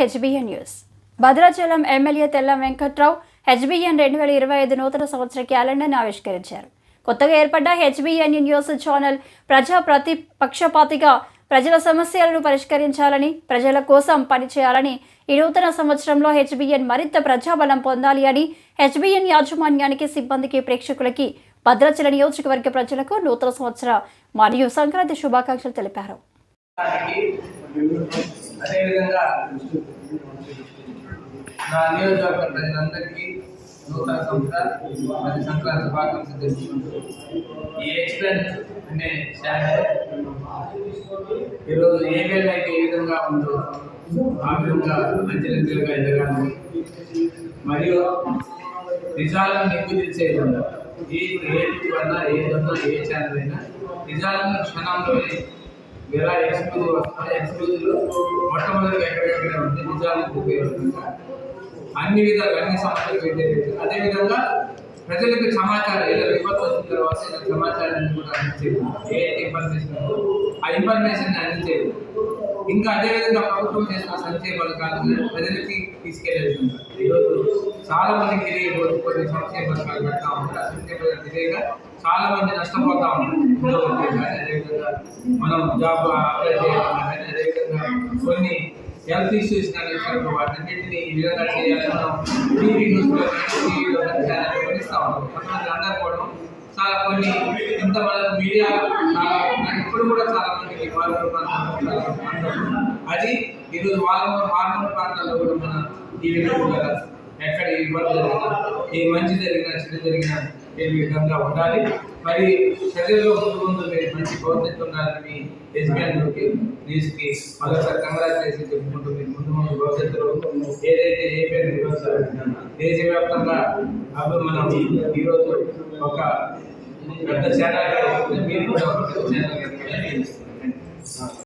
HBN news. Bhadrachalam MLA Tella Venkatrao HBN రెండు వేల ఇరవై ఐదు నూతన సంవత్సర క్యాలెండర్ను ఆవిష్కరించారు. కొత్తగా ఏర్పడ్డ హెచ్బిఎన్ న్యూస్ ఛానల్ ప్రజా ప్రతిపక్షపాతిగా ప్రజల సమస్యలను పరిష్కరించాలని ప్రజల కోసం పనిచేయాలని ఈ నూతన సంవత్సరంలో హెచ్బిఎన్ మరింత ప్రజాబలం పొందాలి అని హెచ్బిఎన్ యాజమాన్యానికి సిబ్బందికి ప్రేక్షకులకి భద్రాచల నియోజకవర్గ ప్రజలకు నూతన సంవత్సర మరియు సంక్రాంతి శుభాకాంక్షలు తెలిపారు. అదేవిధంగా నా నియోజకవర్గ ప్రజలందరికీ నూతన సంవత్సర అది సంక్రాంతి శుభాకాంక్షలు తెలుసుకుంటూ ఈ ఎక్స్పెన్స్ అనే ఛానల్ ఈరోజు ఏ వేళ అయితే ఏ విధంగా ఉందో ఆ విధంగా అంచెలంచెలుగా ఎదగాలి. మరియు నిజాలను నిగ్గు తెలిసే విధంగా ఏ ఏ వల్ల ఏదన్నా ఏ ఛానల్ అయినా నిజాలను క్షణంలోనే ఎలా ఎక్స్క్లూజివ్ వస్తాయి ఎక్స్క్లూజివ్లో మొట్టమొదటిగా ఎక్కడెక్కడ ఉంది? నిజాలకు ఉపయోగపడుతుందా అన్ని విధాలు అన్ని సమస్యలు వ్యతిరేకంగా అదేవిధంగా ప్రజలకు సమాచారం ఏదో విపత్తు వచ్చిన తర్వాత ఏదో సమాచారాన్ని కూడా అందించేది. ఏ ఇన్ఫర్మేషన్ ఆ ఇన్ఫర్మేషన్ అందించేది. ఇంకా అదేవిధంగా ప్రభుత్వం చేసిన సంక్షేమ పథకాలను ప్రజలకి తీసుకెళ్ళేది ఈరోజు చాలా మందికి తెలియబోదు కొన్ని సంక్షేమ పథకాలు పెడతా ఉంటారు సంక్షేమ పథకాలు తెలియక చాలా మంది నష్టపోతా ఉంటారు ఇంట్లో ఉంటే కానీ అదేవిధంగా మనం జాబ్ అప్లై చేయాలన్నా కానీ అదేవిధంగా కొన్ని హెల్త్ ఇష్యూస్ కానీ వచ్చినప్పుడు వాటన్నింటినీ ఈ విధంగా చేయాలని మనం టీవీ న్యూస్లో టీవీలో ఛానల్ గమనిస్తూ ఉంటాం. కొంతమంది అందకపోవడం చాలా కొన్ని ఇంత మీడియా చాలా ఇప్పుడు కూడా చాలా మంది మందికి ప్రాంతాల్లో అది ఈరోజు వాళ్ళ మారుమూల ప్రాంతాల్లో కూడా మన టీవీ ద్వారా ఎక్కడ ఏ ఇబ్బంది జరిగినా ఏ మంచి జరిగినా చెడు జరిగినా మీరు విధంగా ఉండాలి? మరి ప్రజల్లో ముందు మీరు మంచి భవిష్యత్తు ఉండాలని యజమానులకి న్యూస్కి మరోసారి కంగ్రాచులేషన్ చెప్పుకుంటూ మీరు ముందు ముందు భవిష్యత్తులో ఏదైతే ఏ పేరు దేశవ్యాప్తంగా అప్పుడు మనం ఈరోజు ఒక పెద్ద ఛానల్ మీరు కూడా ఒక పెద్ద ఛానల్